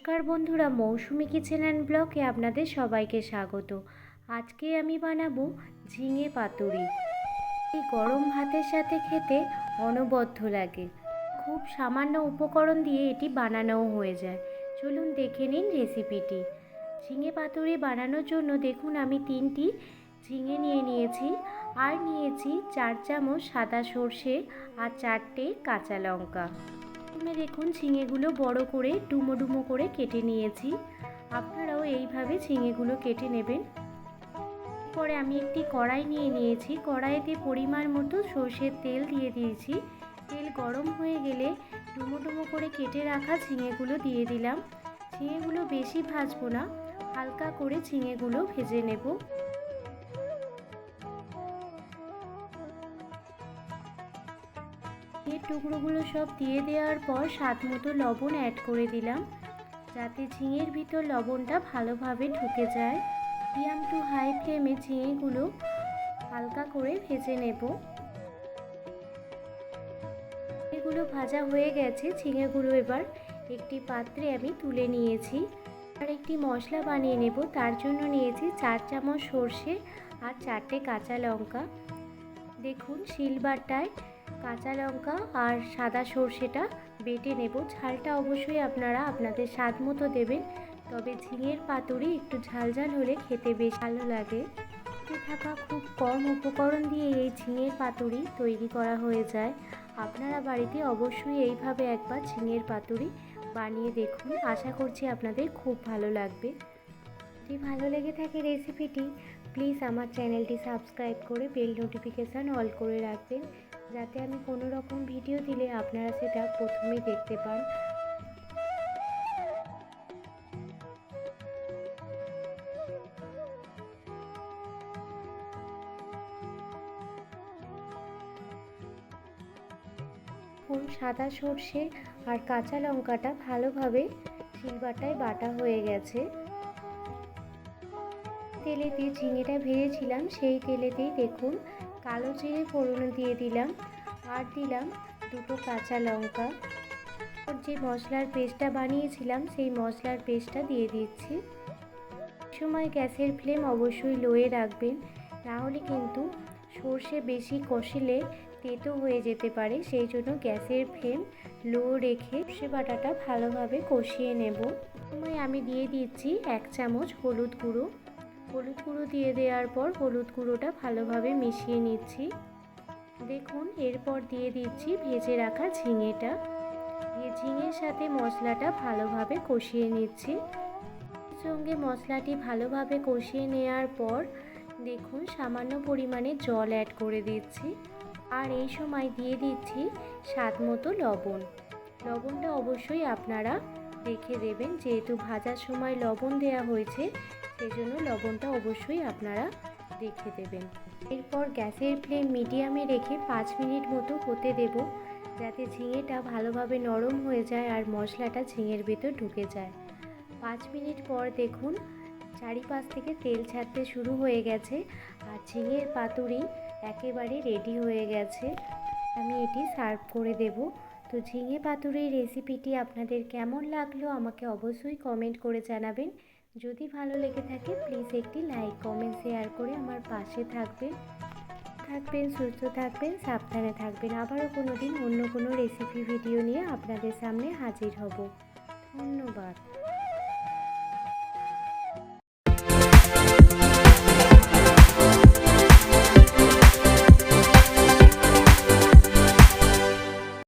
নমস্কার বন্ধুরা, মৌসুমি kitchen and ব্লকে আপনাদের সবাইকে স্বাগত। আজকে আমি বানাবো ঝিঙে পাতুরি। এই গরম ভাতের সাথে খেতে অনবদ্য লাগে। খুব সামান্য উপকরণ দিয়ে এটি বানানোও হয়ে যায়। চলুন দেখে নিন রেসিপিটি। ঝিঙে পাতুরি বানানোর জন্য দেখুন, আমি তিনটি ঝিঙে নিয়ে নিয়েছি। আর নিয়েছি চার চামচ সাদা সর্ষে আর চারটে কাঁচা লঙ্কা। প্রথমে দেখুন ঝিঙেগুলো বড় করে ডুমো ডুমো করে কেটে নিয়েছি। আপনারাও এইভাবে ঝিঙেগুলো কেটে নেবেন। পরে আমি একটি কড়াই নিয়ে নিয়েছি। কড়াইতে পরিমাণ মতো সর্ষের তেল দিয়ে দিয়েছি। তেল গরম হয়ে গেলে ডুমো ডুমো করে কেটে রাখা ঝিঙেগুলো দিয়ে দিলাম। ঝিঙেগুলো বেশি ভাজবো না, হালকা করে ঝিঙেগুলো ভেজে নেব। এর টুকরোগুলো সব দিয়ে দেওয়ার পর স্বাদ মতো লবণ অ্যাড করে দিলাম, যাতে ঝিঙের ভিতর লবণটা ভালোভাবে ঢুকে যায়। মিডিয়াম টু হাই ফ্লেমে ঝিঙেগুলো হালকা করে ভেজে নেব। এগুলো ভাজা হয়ে গেছে, ঝিঙেগুলো এবার একটি পাত্রে আমি তুলে নিয়েছি। আর একটি মশলা বানিয়ে নেব, তার জন্য নিয়েছি চার চামচ সর্ষে আর চারটে কাঁচা লঙ্কা। দেখুন, শিলবাটায় কাঁচা লঙ্কা আর সাদা সর্ষেটা বেটে নেব। ঝালটা অবশ্যই আপনারা আপনাদের স্বাদ মতো দেবেন, তবে ঝিঙের পাতুরি একটু ঝাল ঝাল হলে খেতে বেশ ভালো লাগে। থাকা খুব কম উপকরণ দিয়ে এই ঝিঙের পাতুরি তৈরি করা হয়ে যায়। আপনারা বাড়িতে অবশ্যই এইভাবে একবার ঝিঙের পাতুরি বানিয়ে দেখুন। আশা করছি আপনাদের খুব ভালো লাগবে। যদি ভালো লেগে থাকে রেসিপিটি, প্লিজ আমার চ্যানেলটি সাবস্ক্রাইব করে বেল নোটিফিকেশান অল করে রাখবেন। যাতে আমি কোনো রকম ভিডিও দিলে আপনারা সেটা প্রথমেই দেখতে পান। এখন সাদা সর্ষে আর কাঁচা লঙ্কাটা ভালোভাবে শিলবাটায় বাটা হয়ে গেছে। তেলেতে ঝিঙেটা ভেজেছিলাম, সেই তেলেতেই দেখুন কালো জিরে ফোড়ন দিয়ে দিলাম আর দিলাম দুটো কাঁচা লঙ্কা। আর যে মশলার পেস্টটা বানিয়েছিলাম, সেই মশলার পেস্টটা দিয়ে দিচ্ছি। সময় গ্যাসের ফ্লেম অবশ্যই লোয়ে রাখবেন, না হলে কিন্তু সর্ষে বেশি কষিলে তেতো হয়ে যেতে পারে। সেই জন্য গ্যাসের ফ্লেম লো রেখে সর্ষে বাটাটা ভালোভাবে কষিয়ে নেব। সময় আমি দিয়ে দিচ্ছি এক চামচ হলুদ গুঁড়ো। হলুদ গুঁড়ো দিয়ে দেওয়ার পর হলুদ গুঁড়োটা ভালোভাবে মিশিয়ে নিচ্ছি। দেখুন, এরপর দিয়ে দিচ্ছি ভেজে রাখা ঝিঙেটা। ঝিঙের সাথে মশলাটা ভালোভাবে কষিয়ে নিচ্ছি। সঙ্গে মশলাটি ভালোভাবে কষিয়ে নেওয়ার পর দেখুন, সামান্য পরিমাণে জল অ্যাড করে দিচ্ছি। আর এই সময় দিয়ে দিচ্ছি স্বাদ মতো লবণ। লবণটা অবশ্যই আপনারা দেখে দেবেন। যেহেতু ভাজার সময় লবণ দেওয়া হয়েছে, সেজন্য লবণটা অবশ্যই আপনারা দেখে দেবেন। এরপর গ্যাসের ফ্লেম মিডিয়ামে রেখে পাঁচ মিনিট মতো হতে দেব, যাতে ঝিঙেটা ভালোভাবে নরম হয়ে যায় আর মশলাটা ঝিঙের ভেতর ঢুকে যায়। পাঁচ মিনিট পর দেখুন, চারিপাশ থেকে তেল ছাড়তে শুরু হয়ে গেছে আর ঝিঙের পাতুরি একেবারে রেডি হয়ে গেছে। আমি এটি সার্ভ করে দেব। তো ঝিঙে পাতুরির রেসিপিটি আপনাদের কেমন লাগল আমাকে অবশ্যই কমেন্ট করে জানাবেন। যদি ভালো লেগে থাকে প্লিজ একটি লাইক কমেন্ট শেয়ার করে আমার পাশে থাকবেন। থাকবেন, সুস্থ থাকবেন, সাবধানে থাকবেন। আবারও কোনো দিন অন্য কোনো রেসিপি ভিডিও নিয়ে আপনাদের সামনে হাজির হব। ধন্যবাদ।